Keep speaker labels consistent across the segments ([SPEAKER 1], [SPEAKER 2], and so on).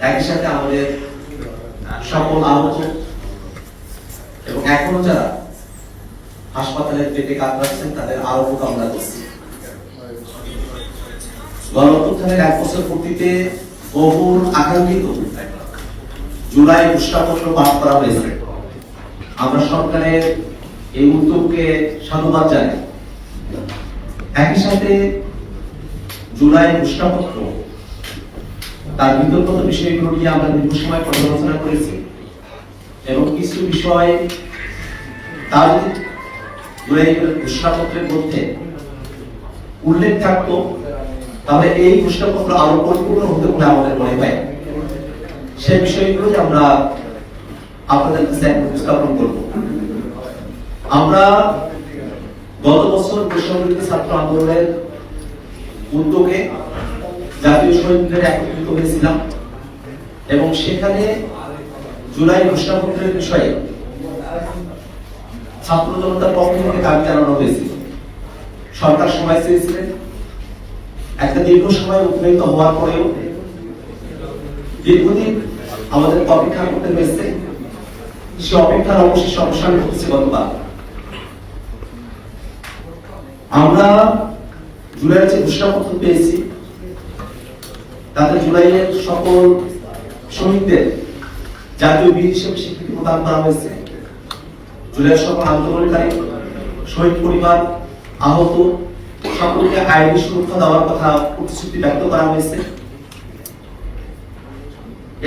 [SPEAKER 1] একই সাথে আমাদের সকল আহত এবং এখনও যারা হাসপাতালের পেটে কাতরাচ্ছেন তাদের আরোগ্য কামনা করছি। গণঅভ্যুত্থানের এক বছর পূর্তিতে বহুল আকাঙ্ক্ষিত জুলাই ঘোষণাপত্র পাঠ করা হয়েছে। আমরা সরকারের এই উদ্যোগকে সাধুবাদ জানাই। একই সাথে জুলাই ঘোষণাপত্র তার বিতর্কত বিষয়গুলো নিয়ে আমরা দীর্ঘ সময় পর্যালোচনা করেছি। এবং কিছু বিষয় তার ঘোষণাপত্রের মধ্যে উল্লেখ থাকতো। তাহলে এই ঘোষণাপত্র আরও পরিপূর্ণ হতে বলে আমাদের মনে হয়। সে বিষয়গুলো আমরা আপনাদের কাছে উপস্থাপন করব। আমরা গত বছর বৈষম্যবিরোধী ছাত্র আন্দোলনের উদ্যোগে জাতীয় শহীদ একত্রিত হয়েছিলাম। এবং সেখানে জুলাই ঘোষণাপত্রের বিষয়ে ছাত্র জনতার পক্ষ থেকে দাবি জানানো হয়েছিল সরকার সময় চেয়েছিলেন। একটা দীর্ঘ সময় উদ্বেলিত হওয়ার পরেও দীর্ঘদিন আমাদের অপেক্ষা করতে হয়েছে। সে অপেক্ষার অবশেষে অবসান ঘটেছে গতকাল আমরা জুলাইয়ের যে ঘোষণাপত্র পেয়েছি তাতে জুলাইয়ের সকল শহীদদের জাতীয় বীর হিসেবে স্বীকৃতি প্রদান করা হয়েছে। জুলাইয়ের সকল আন্দোলনকারী শহীদ পরিবার আহত সকলকে আইনি সুরক্ষা দেওয়ার কথা প্রতিশ্রুতি ব্যক্ত করা হয়েছে।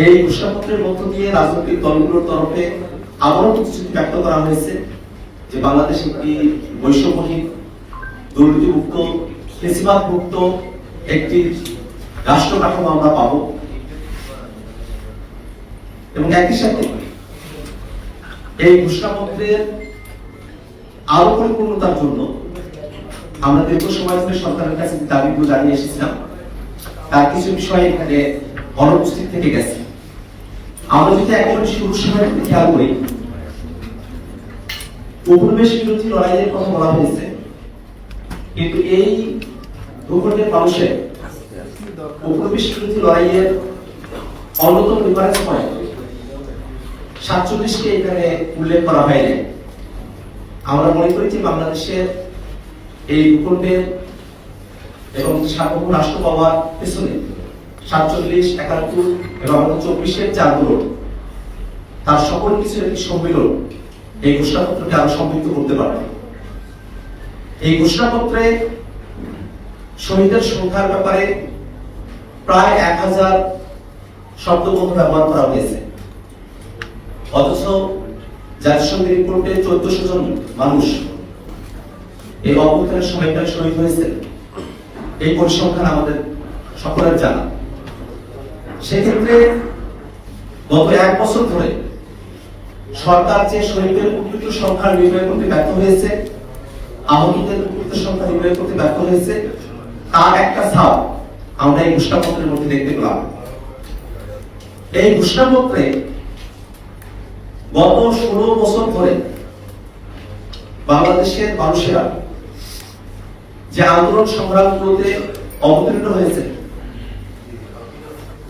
[SPEAKER 1] এই ঘোষণাপত্রের মধ্য দিয়ে রাজনৈতিক দলগুলোর তরফে আবারও প্রতিশ্রুতি ব্যক্ত করা হয়েছে যে বাংলাদেশ একটি বৈষম্যহীন, দুর্নীতিমুক্ত ফেসিবাদ মুক্ত একটি রাষ্ট্র কাঠামো আমরা পাবো। এবং একই সাথে এই ঘোষণাপত্রের আরও পরিপূর্ণতার জন্য আমরা দীর্ঘ সময় ধরে সরকারের কাছে দাবিগুলো জানিয়ে এসেছিলাম, তার কিছু বিষয় এখানে অনুপস্থিত থেকে গেছে। আমরা যদি একেবারে শুরু সময় খেয়াল করি, উপনিবেশ বিরোধী লড়াইয়ের কথা বলা হয়েছে, কিন্তু এই ভূখণ্ডের মানুষের উপনিবেশ বিরোধী লড়াইয়ের অন্যতম রেফারেন্স পয়েন্ট সাতচল্লিশকে এখানে উল্লেখ করা হয়নি। আমরা মনে করি যে বাংলাদেশের এই ভূখণ্ডের এবং সার্বভৌম রাষ্ট্র পাওয়ার পেছনে সাতচল্লিশ, একাত্তর এবং আমাদের চব্বিশের আন্দোলন তার সকল কিছুর একটি সম্মিলন এই ঘোষণাপত্রকে আরও সমৃদ্ধ করতে পারবে এই ঘোষণাপত্রে শহীদের সংখ্যার ব্যাপারে প্রায় এক হাজার শব্দবন্ধ ব্যবহার করা হয়েছে। অথচ জাতিসংঘের রিপোর্টে চোদ্দশো জন মানুষ এই অভ্যুত্থানের সময়কালে শহীদ হয়েছে এই পরিসংখ্যান আমাদের সকলের জানা। সেক্ষেত্রে গত এক বছর ধরে সরকার যে শহীদের প্রকৃত সংখ্যা নির্ণয় করতে ব্যর্থ হয়েছে, আহতদের প্রকৃত সংখ্যা নির্ণয় করতে ব্যর্থ হয়েছে, তার একটা ছাপ আমরা এই ঘোষণাপত্রের মধ্যে দেখতে পেলাম। এই ঘোষণাপত্রে গত ষোলো বছর ধরে বাংলাদেশের মানুষেরা যে আন্দোলন সংগ্রামগুলোতে অবতীর্ণ হয়েছে,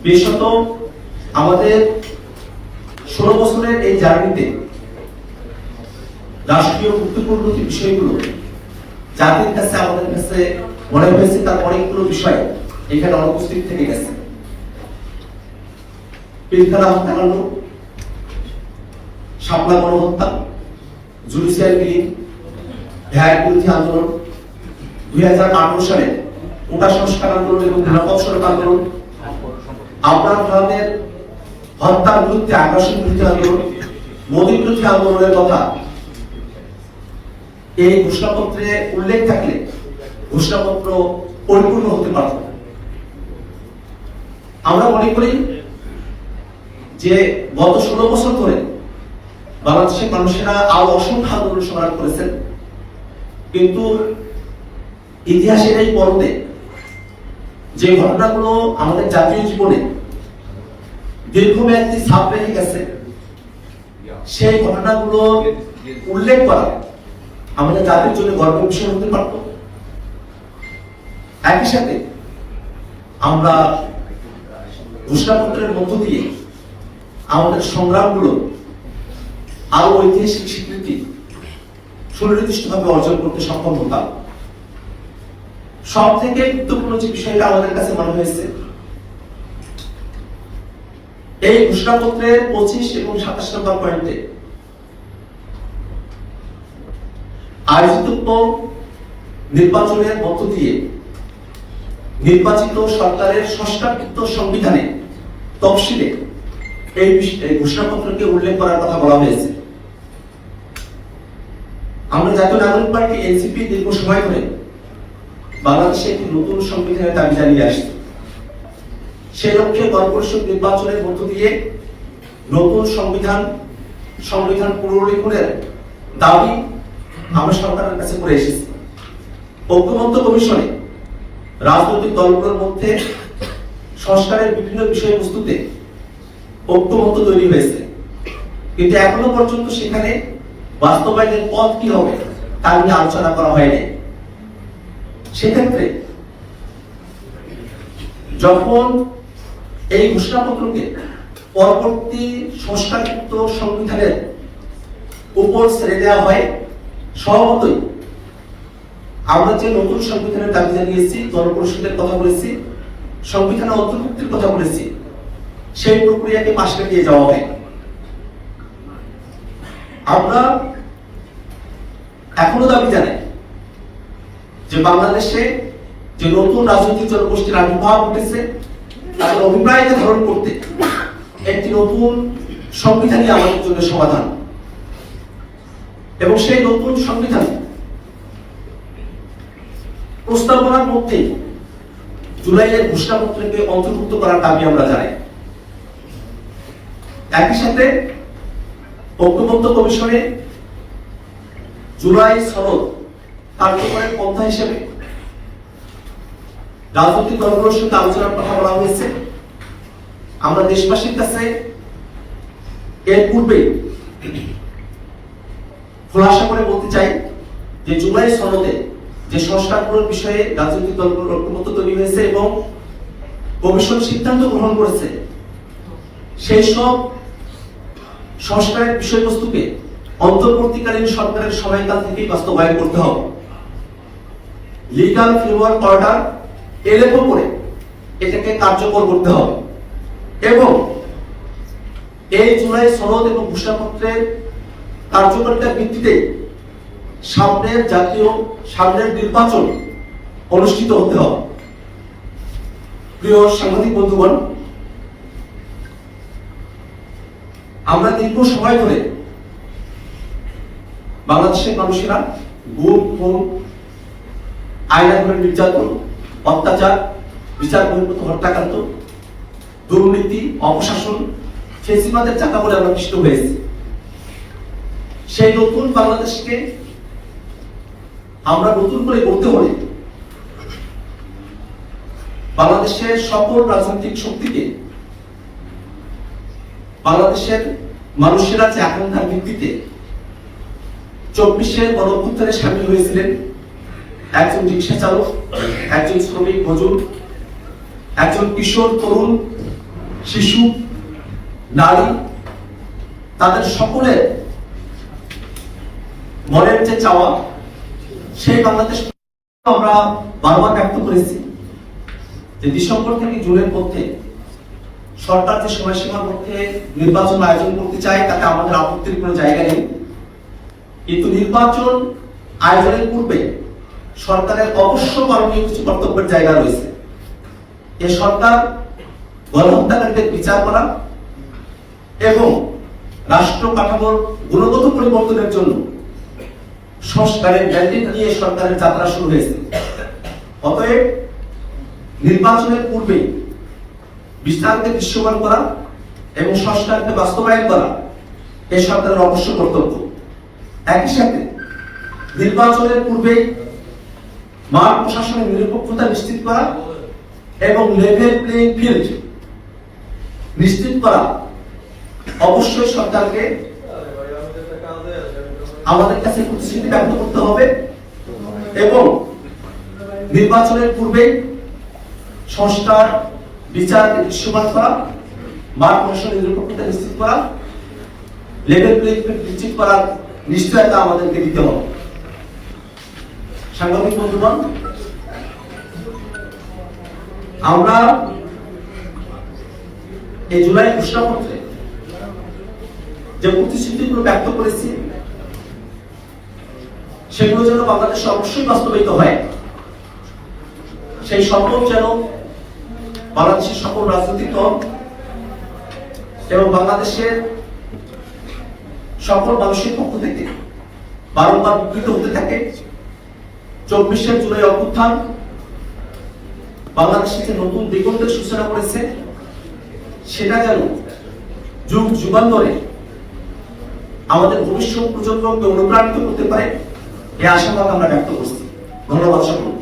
[SPEAKER 1] বিশেষত আমাদের ষোলো বছরের এই জার্নিতে রাষ্ট্রীয় গুরুত্বপূর্ণ যে বিষয়গুলো, জাতির কাছে আমাদের কাছে মনে হয়েছে তার অনেকগুলো বিষয় এখানে অনুপস্থিত থেকে গেছে। পিলখানা শাপলা গণহত্যা জুডিশিয়াল বিরোধী আন্দোলন, দুই হাজার আঠারো সালে সংস্কার আন্দোলন এবং সড়ক আন্দোলন হত্যার বিরুদ্ধে আগ্রাসন বিরোধী আন্দোলন, মোদী বিরোধী আন্দোলনের কথা এই ঘোষণাপত্রে উল্লেখ থাকলে ঘোষণাপত্র পরিপূর্ণ হতে পারত। আমরা মনে করি যে গত ষোলো বছর ধরে বাংলাদেশের মানুষেরা আরও অসংখ্য আন্দোলন সংগ্রাম করেছেন। কিন্তু ইতিহাসের এই পর্বে যে ঘটনাগুলো আমাদের জাতীয় জীবনে দীর্ঘমেয়াদী ছাপ রেখে গেছে, সেই ঘটনাগুলো উল্লেখ করা আমাদের জাতির জন্য গর্বের বিষয় হতে পারত। একই সাথে আমরা ঘোষণাপত্রের মধ্য দিয়ে আমাদের সংগ্রামগুলো আরও ঐতিহাসিক স্বীকৃতি সুনির্দিষ্টভাবে অর্জন করতে সক্ষম হতাম। সব থেকে গুরুত্বপূর্ণ যে বিষয়টা আমাদের কাছে মনে হয়েছে, এই ঘোষণাপত্রের পঁচিশ এবং সাতাশ নম্বর পয়েন্টে আয়োজিত নির্বাচনের মধ্য দিয়ে নির্বাচিত সরকারের ষষ্ঠাকৃত সংবিধানে তফসিলে এই বিষ- এই ঘোষণাপত্রকে উল্লেখ করার কথা বলা হয়েছে। আমরা জাতীয় নাগরিক পার্টি, এনসিপি দীর্ঘ সময় ধরে বাংলাদেশে একটি নতুন সংবিধানের দাবি জানিয়ে আসছে। সেই লক্ষ্যে গণপরিষদ নির্বাচনের মধ্য দিয়ে নতুন সংবিধান সংবিধান পুনর্লিখনের দাবি আমরা সরকারের কাছে করে এসেছি। ঐক্যমত্য কমিশনে রাজনৈতিক দলগুলোর মধ্যে সংস্কারের বিভিন্ন বিষয়বস্তুতে ঐক্যমত্য তৈরি হয়েছে। কিন্তু এখনও পর্যন্ত সেখানে বাস্তবায়নের পথ কি হবে, তা নিয়ে আলোচনা করা হয়নি সেক্ষেত্রে যখন এই ঘোষণাপত্রকে পরবর্তী সংস্কারযুক্ত সংবিধানের উপর ছেড়ে দেওয়া হয়, স্বভাবতই আমরা যে নতুন সংবিধানের দাবি জানিয়েছি, জনপরিষদের কথা বলেছি সংবিধানে অন্তর্ভুক্তির কথা বলেছি, সেই প্রক্রিয়াকে পাশ কাটিয়ে যাওয়া হয় আমরা এখনও দাবি জানাই যে বাংলাদেশে যে নতুন রাজনৈতিক জনগোষ্ঠীর আবির্ভাব ঘটেছে, তাদের অভিপ্রায়কে ধারণ করতে একটি নতুন সংবিধানই আমাদের জন্য সমাধান। এবং সেই নতুন সংবিধান প্রস্তাবনার মধ্যে জুলাইয়ের ঘোষণাপত্রকে অন্তর্ভুক্ত করার দাবি আমরা জানাই। একই সাথে ঐক্যবদ্ধ কমিশনে জুলাই সনদ কার্যকরের পন্থা হিসেবে রাজনৈতিক দলগুলোর সঙ্গে আলোচনার কথা বলা হয়েছে। আমরা দেশবাসীর কাছে এর পূর্বে খোলাসা করে বলতে চাই যে জুলাই সনদে যে সংস্কারগুলোর বিষয়ে রাজনৈতিক দলগুলোর ঐক্যমত্য তৈরি হয়েছে এবং কমিশন সিদ্ধান্ত গ্রহণ করেছে, সেই সব সংস্কারের বিষয়বস্তুকে অন্তর্বর্তীকালীন সরকারের সময়কাল থেকেই বাস্তবায়ন করতে হবে। লিগাল ফ্রেমওয়ার্ক অর্ডার এলেপো করে এটাকে কার্যকর করতে হবে এবং এই জুলাই সনদ এবং ঘোষণাপত্রের কার্যকারিতার ভিত্তিতে সামনের জাতীয়, সামনের নির্বাচন অনুষ্ঠিত হতে হবে। প্রিয় সাংবাদিক বন্ধুগণ, আমরা দীর্ঘ সময় ধরে বাংলাদেশের মানুষেরা গুম খুন আয়না ধরে নির্যাতন, অত্যাচার, বিচার বহির্ভূত হত্যাকাণ্ড, দুর্নীতি, অপশাসন, ফেসিবাদের চাকা বলে আমরা পিষ্ট হয়েছি। সেই নতুন বাংলাদেশকে আমরা নতুন করে গড়তে হলে বাংলাদেশের সকল রাজনৈতিক শক্তিকে, বাংলাদেশের মানুষেরা যে আকাঙ্ক্ষার ভিত্তিতে চব্বিশের গণঅভ্যুত্থানে সামিল হয়েছিলেন, একজন রিক্সা চালক, একজন শ্রমিক মজুর, একজন কিশোর, তরুণ, শিশু, নারী, তাদের সকলের মনের যে চাওয়া সেই বাংলাদেশ আমরা বারবার ব্যক্ত করেছি যে ডিসেম্বর থেকে জুনের মধ্যে সরকার যে সময়সীমার মধ্যে নির্বাচন আয়োজন করতে চায়, তাতে আমাদের আপত্তির কোনো জায়গা নেই। কিন্তু নির্বাচন আয়োজনের পূর্বে সরকারের অবশ্য মাননীয় কিছু কর্তব্যের জায়গা রয়েছে। এ সরকার গণহত্যাকারীদের বিচার করা এবং রাষ্ট্র কাঠামোর গুণগত পরিবর্তনের জন্য সংস্কারের ম্যান্ডেট নিয়ে সরকারের যাত্রা শুরু হয়েছে। অতএব নির্বাচনের পূর্বে বিস্তারকে দৃশ্যমান করা এবং সংস্কারকে বাস্তবায়ন করা এ সরকারের অবশ্য কর্তব্য। একই সাথে নির্বাচনের পূর্বে মাঠ প্রশাসনের নিরপেক্ষতা নিশ্চিত করা এবং লেভেল প্লেইং ফিল্ড নিশ্চিত করা অবশ্যই সরকারকে আমাদের কাছে প্রতিশ্রুতি ব্যক্ত করতে হবে এবং নির্বাচনের পূর্বে সংস্কার, বিচার দৃশ্যমান করা বার কমিশন নিরপেক্ষতা নিশ্চিত করা লেভেল প্লেসমেন্ট নিশ্চিত করার নিশ্চয়তা আমাদেরকে দিতে হবে। সাংবাদিক বন্ধুগণ, আমরা এই জুলাই ঘোষণাপত্রে যে প্রতিশ্রুতিগুলো ব্যক্ত করেছি সেগুলো যেন বাংলাদেশে অবশ্যই বাস্তবায়িত হয়। সেই শপথ যেন বাংলাদেশের সকল রাজনৈতিক দল এবং বাংলাদেশের সকল মানুষের পক্ষ থেকে বারংবার বিকৃত হতে থাকে। চব্বিশে জুলাই অভ্যুত্থান বাংলাদেশে যে নতুন দিগন্তের সূচনা করেছে, সেটা যেন যুগ যুগান্তরে আমাদের ভবিষ্যৎ প্রজন্মকে অনুপ্রাণিত করতে পারে। এই আশাবাদ আমরা ব্যক্ত করছি। ধন্যবাদ সকলকে।